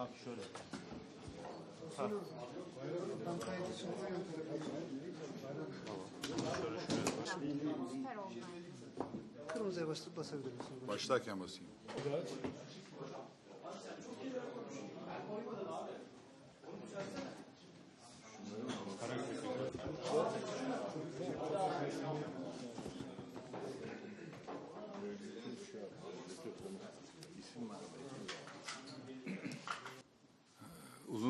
Abi şöyle. Süper oldu. Kırmızıya basıp basabilir misiniz? Başlarken basayım.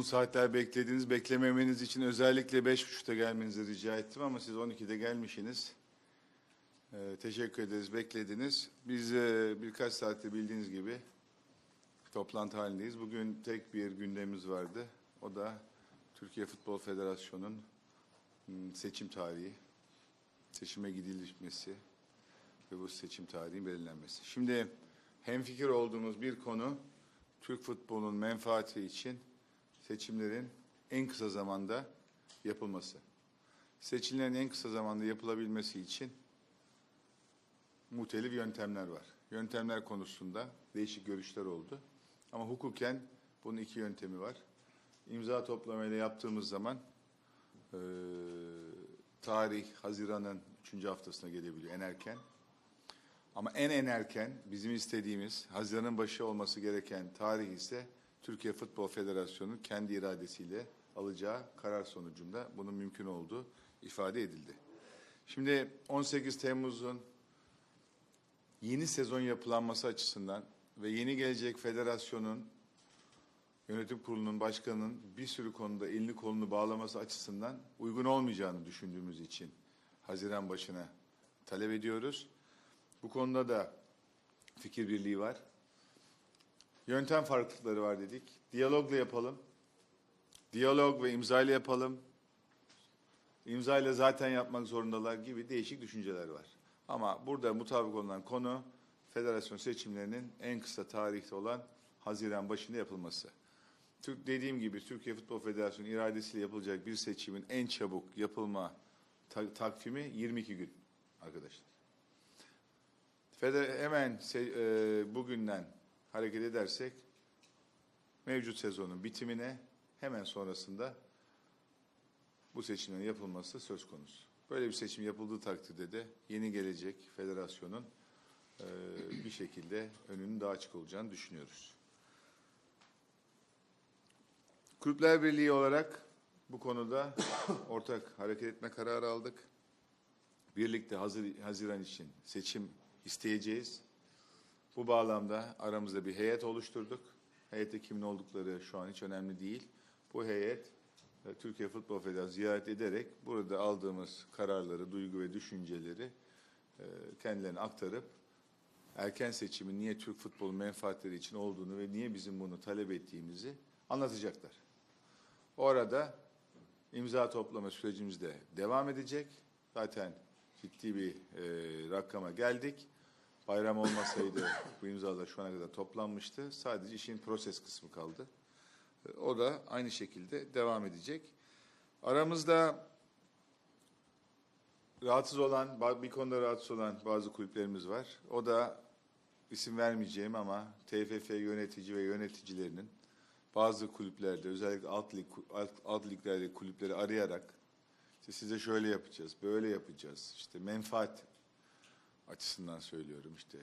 Uzun saatler beklediğiniz, beklememeniz için özellikle beş buçukta gelmenizi rica ettim ama siz 12'de gelmişsiniz. Ee, teşekkür ederiz, beklediniz. Biz e, birkaç saatte bildiğiniz gibi toplantı halindeyiz. Bugün tek bir gündemimiz vardı. O da Türkiye Futbol Federasyonu'nun hmm, seçim tarihi, seçime gidilmesi ve bu seçim tarihinin belirlenmesi. Şimdi hemfikir olduğumuz bir konu Türk futbolunun menfaati için seçimlerin en kısa zamanda yapılması. Seçimlerin en kısa zamanda yapılabilmesi için muhtelif yöntemler var. Yöntemler konusunda değişik görüşler oldu. Ama hukuken bunun iki yöntemi var. İmza toplamayla yaptığımız zaman eee, tarih Haziran'ın üçüncü haftasına gelebiliyor en erken. Ama en en erken bizim istediğimiz Haziran'ın başı olması gereken tarih ise Türkiye Futbol Federasyonu kendi iradesiyle alacağı karar sonucunda bunun mümkün olduğu ifade edildi. Şimdi 18 Temmuz'un yeni sezon yapılanması açısından ve yeni gelecek federasyonun yönetim kurulunun başkanının bir sürü konuda elini kolunu bağlaması açısından uygun olmayacağını düşündüğümüz için Haziran başına talep ediyoruz. Bu konuda da fikir birliği var. Yöntem farklılıkları var dedik. Diyalogla yapalım. Diyalog ve imzayla yapalım. İmzayla zaten yapmak zorundalar gibi değişik düşünceler var. Ama burada mutabık olunan konu federasyon seçimlerinin en kısa tarihte olan Haziran başında yapılması. Türk dediğim gibi Türkiye Futbol Federasyonu iradesiyle yapılacak bir seçimin en çabuk yapılma ta- takvimi 22 gün arkadaşlar. Feder hemen e, bugünden hareket edersek mevcut sezonun bitimine hemen sonrasında bu seçimlerin yapılması söz konusu. Böyle bir seçim yapıldığı takdirde de yeni gelecek federasyonun e, bir şekilde önünün daha açık olacağını düşünüyoruz. Kulüpler Birliği olarak bu konuda ortak hareket etme kararı aldık. Birlikte hazır, Haziran için seçim isteyeceğiz. Bu bağlamda aramızda bir heyet oluşturduk. Heyette kimin oldukları şu an hiç önemli değil. Bu heyet e, Türkiye Futbol Federasyonu ziyaret ederek burada aldığımız kararları, duygu ve düşünceleri e, kendilerine aktarıp erken seçimin niye Türk futbolu menfaatleri için olduğunu ve niye bizim bunu talep ettiğimizi anlatacaklar. Orada imza toplama sürecimiz de devam edecek. Zaten ciddi bir e, rakama geldik. Bayram olmasaydı bu imzalar şu ana kadar toplanmıştı. Sadece işin proses kısmı kaldı. E, O da aynı şekilde devam edecek. Aramızda rahatsız olan, bir konuda rahatsız olan bazı kulüplerimiz var. O da isim vermeyeceğim ama TFF yönetici ve yöneticilerinin bazı kulüplerde özellikle alt, lig, alt, alt liglerde kulüpleri arayarak işte size şöyle yapacağız, böyle yapacağız. İşte menfaat açısından söylüyorum işte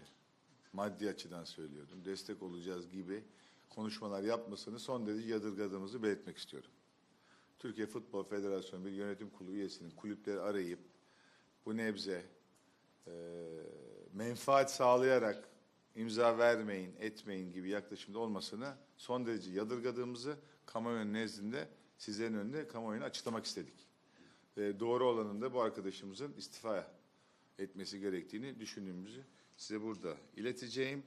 maddi açıdan söylüyorum. Destek olacağız gibi konuşmalar yapmasını son derece yadırgadığımızı belirtmek istiyorum. Türkiye Futbol Federasyonu bir yönetim kurulu üyesinin kulüpleri arayıp bu nebze e, menfaat sağlayarak imza vermeyin, etmeyin gibi yaklaşımda olmasını son derece yadırgadığımızı kamuoyunun nezdinde sizlerin önünde kamuoyuna açıklamak istedik. E, doğru olanın da bu arkadaşımızın istifa etmesi gerektiğini düşündüğümüzü size burada ileteceğim.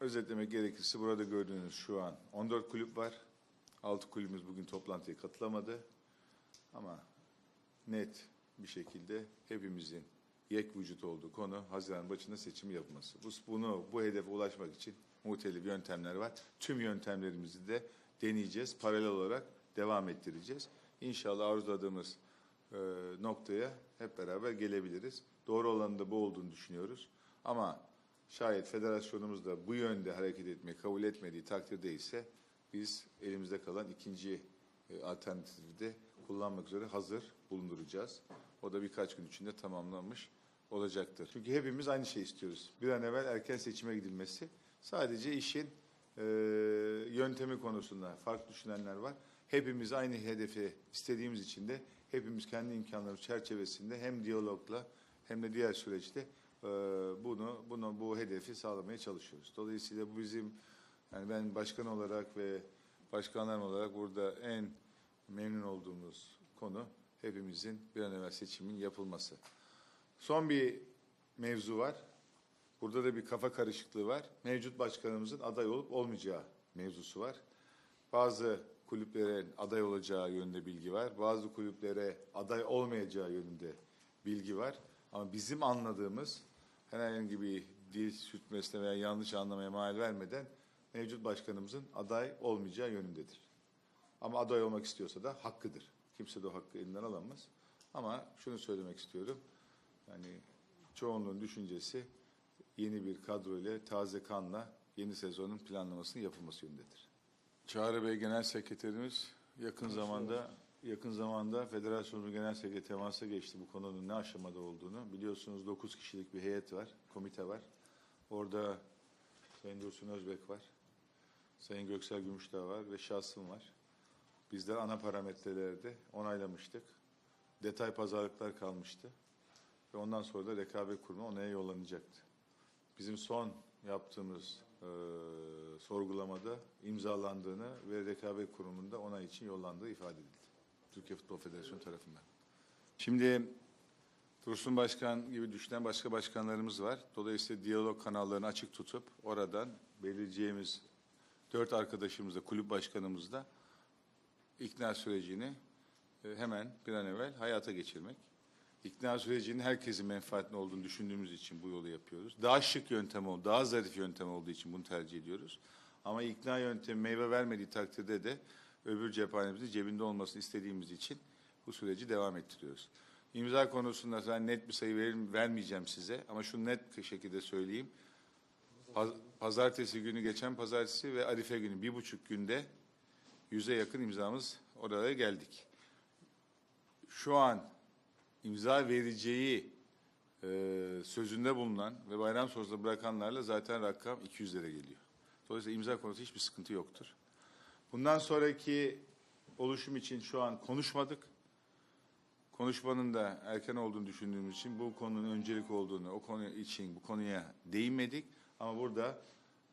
Özetlemek gerekirse burada gördüğünüz şu an 14 kulüp var. 6 kulübümüz bugün toplantıya katılamadı. Ama net bir şekilde hepimizin yek vücut olduğu konu Haziran başında seçim yapılması. Bu, bunu bu hedefe ulaşmak için muhtelif yöntemler var. Tüm yöntemlerimizi de deneyeceğiz. Paralel olarak devam ettireceğiz. İnşallah arzuladığımız e, noktaya hep beraber gelebiliriz. Doğru olanın da bu olduğunu düşünüyoruz. Ama Şayet federasyonumuz da bu yönde hareket etmeyi kabul etmediği takdirde ise biz elimizde kalan ikinci e, alternatifi de kullanmak üzere hazır bulunduracağız. O da birkaç gün içinde tamamlanmış olacaktır. Çünkü hepimiz aynı şeyi istiyoruz. Bir an evvel erken seçime gidilmesi. Sadece işin e, yöntemi konusunda farklı düşünenler var. Hepimiz aynı hedefi istediğimiz için de hepimiz kendi imkanlarımız çerçevesinde hem diyalogla hem de diğer süreçte e, bunu bunu bu hedefi sağlamaya çalışıyoruz. Dolayısıyla bu bizim yani ben başkan olarak ve başkanlarım olarak burada en memnun olduğumuz konu hepimizin bir an evvel seçimin yapılması. Son bir mevzu var. Burada da bir kafa karışıklığı var. Mevcut başkanımızın aday olup olmayacağı mevzusu var. Bazı kulüplerin aday olacağı yönünde bilgi var. Bazı kulüplere aday olmayacağı yönünde bilgi var. Ama bizim anladığımız herhangi bir dil sürtmesine veya yanlış anlamaya mal vermeden mevcut başkanımızın aday olmayacağı yönündedir. Ama aday olmak istiyorsa da hakkıdır. Kimse de o hakkı elinden alamaz. Ama şunu söylemek istiyorum. Yani çoğunluğun düşüncesi yeni bir kadro ile taze kanla yeni sezonun planlamasının yapılması yönündedir. Çağrı Bey Genel Sekreterimiz yakın zamanda yakın zamanda Federasyonumuz Genel Sekreteri temasa geçti bu konunun ne aşamada olduğunu. Biliyorsunuz 9 kişilik bir heyet var, komite var. Orada Sayın Dursun Özbek var, Sayın Göksel Gümüşdağ var ve şahsım var. Bizler ana parametrelerde onaylamıştık. Detay pazarlıklar kalmıştı. Ve ondan sonra da rekabet kurumu onaya yollanacaktı. Bizim son yaptığımız sorgulamada imzalandığını ve rekabet kurumunda onay için yollandığı ifade edildi. Türkiye Futbol Federasyonu tarafından. Şimdi Dursun Başkan gibi düşünen başka başkanlarımız var. Dolayısıyla diyalog kanallarını açık tutup oradan belirleyeceğimiz dört arkadaşımızla, kulüp başkanımızla ikna sürecini e, hemen bir an evvel hayata geçirmek. İkna sürecinin herkesin menfaatli olduğunu düşündüğümüz için bu yolu yapıyoruz. Daha şık yöntem olduğu, daha zarif yöntem olduğu için bunu tercih ediyoruz. Ama ikna yöntemi meyve vermediği takdirde de öbür cephanemizin cebinde olmasını istediğimiz için bu süreci devam ettiriyoruz. İmza konusunda ben net bir sayı verir, vermeyeceğim size ama şu net şekilde söyleyeyim. Paz- Pazartesi günü, geçen pazartesi ve Arife günü bir buçuk günde yüze yakın imzamız oraya geldik. Şu an imza vereceği e, sözünde bulunan ve bayram sonrasında bırakanlarla zaten rakam 200'lere geliyor. Dolayısıyla imza konusunda hiçbir sıkıntı yoktur. Bundan sonraki oluşum için şu an konuşmadık. Konuşmanın da erken olduğunu düşündüğümüz için bu konunun öncelik olduğunu, o konu için bu konuya değinmedik. Ama burada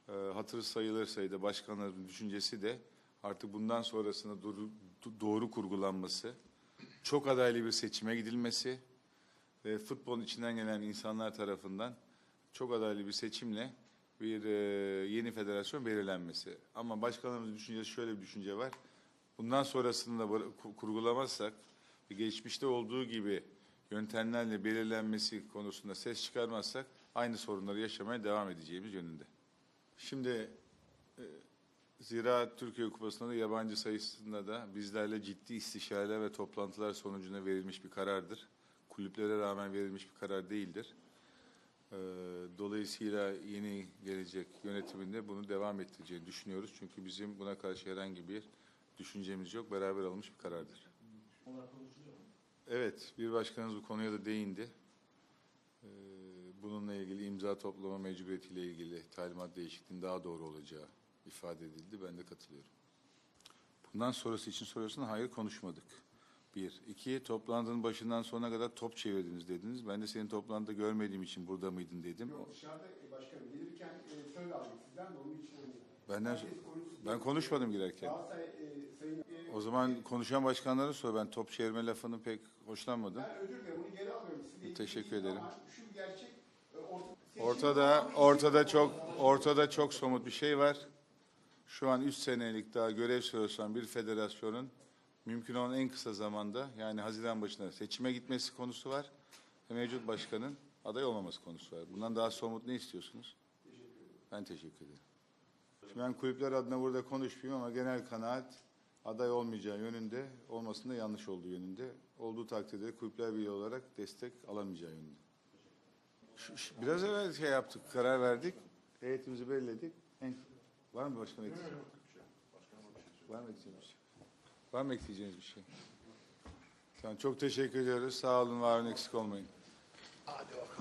e, hatırı sayılır sayıda başkanların düşüncesi de artık bundan sonrasında doğru, doğru kurgulanması, çok adaylı bir seçime gidilmesi ve futbolun içinden gelen insanlar tarafından çok adaylı bir seçimle bir e, yeni federasyon belirlenmesi. Ama başkanlarımızın düşüncesi şöyle bir düşünce var. Bundan sonrasını da kurgulamazsak geçmişte olduğu gibi yöntemlerle belirlenmesi konusunda ses çıkarmazsak aynı sorunları yaşamaya devam edeceğimiz yönünde. Şimdi e, Zira Türkiye Kupası'nda da yabancı sayısında da bizlerle ciddi istişareler ve toplantılar sonucunda verilmiş bir karardır. Kulüplere rağmen verilmiş bir karar değildir. Ee, Dolayısıyla yeni gelecek yönetiminde bunu devam ettireceğini düşünüyoruz. Çünkü bizim buna karşı herhangi bir düşüncemiz yok. Beraber alınmış bir karardır. Evet, bir başkanımız bu konuya da değindi. Ee, Bununla ilgili imza toplama mecburiyetiyle ilgili talimat değişikliğinin daha doğru olacağı ifade edildi. Ben de katılıyorum. Bundan sonrası için soruyorsun. Hayır konuşmadık. Bir. İki, toplantının başından sonuna kadar top çevirdiniz dediniz. Ben de senin toplantıda görmediğim için burada mıydın dedim. Yok dışarıda e, başkanım gelirken e, söz aldık sizden de onun için. Benden herkes konuşsun. ben konuşmadım girerken. Galatasaray e, sayın e, O zaman konuşan başkanlara sor. Ben top çevirme lafını pek hoşlanmadım. ben özür dilerim onu geri alıyorum. İlgili Teşekkür değil ederim. Ama şu gerçek e, orta, seçim Ortada ortada çok ortada çok somut bir şey var. Şu an 3 senelik daha görev süresi olan bir federasyonun mümkün olan en kısa zamanda yani Haziran başında seçime gitmesi konusu var. Ve mevcut başkanın aday olmaması konusu var. Bundan daha somut ne istiyorsunuz? Ben teşekkür ederim. Şimdi ben kulüpler adına burada konuşmayayım ama genel kanaat aday olmayacağı yönünde, olmasında yanlış olduğu yönünde. Olduğu takdirde kulüpler birliği olarak destek alamayacağı yönünde. Biraz evvel şey yaptık, karar verdik. Heyetimizi belirledik. En, var mı başkan ekleyeceğiniz? Var mı ekleyeceğiniz bir şey? Var mı ekleyeceğiniz bir şey? Tamam, çok teşekkür ediyoruz. Sağ olun, var olun, eksik olmayın. Hadi bakalım.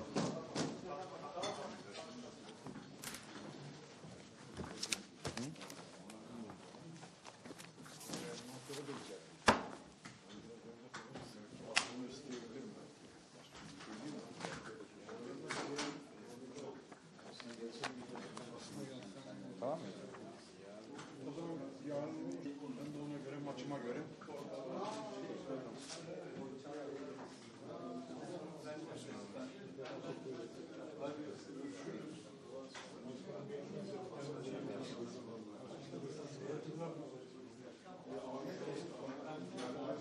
yarın ben de ona göre maçıma göre. Ben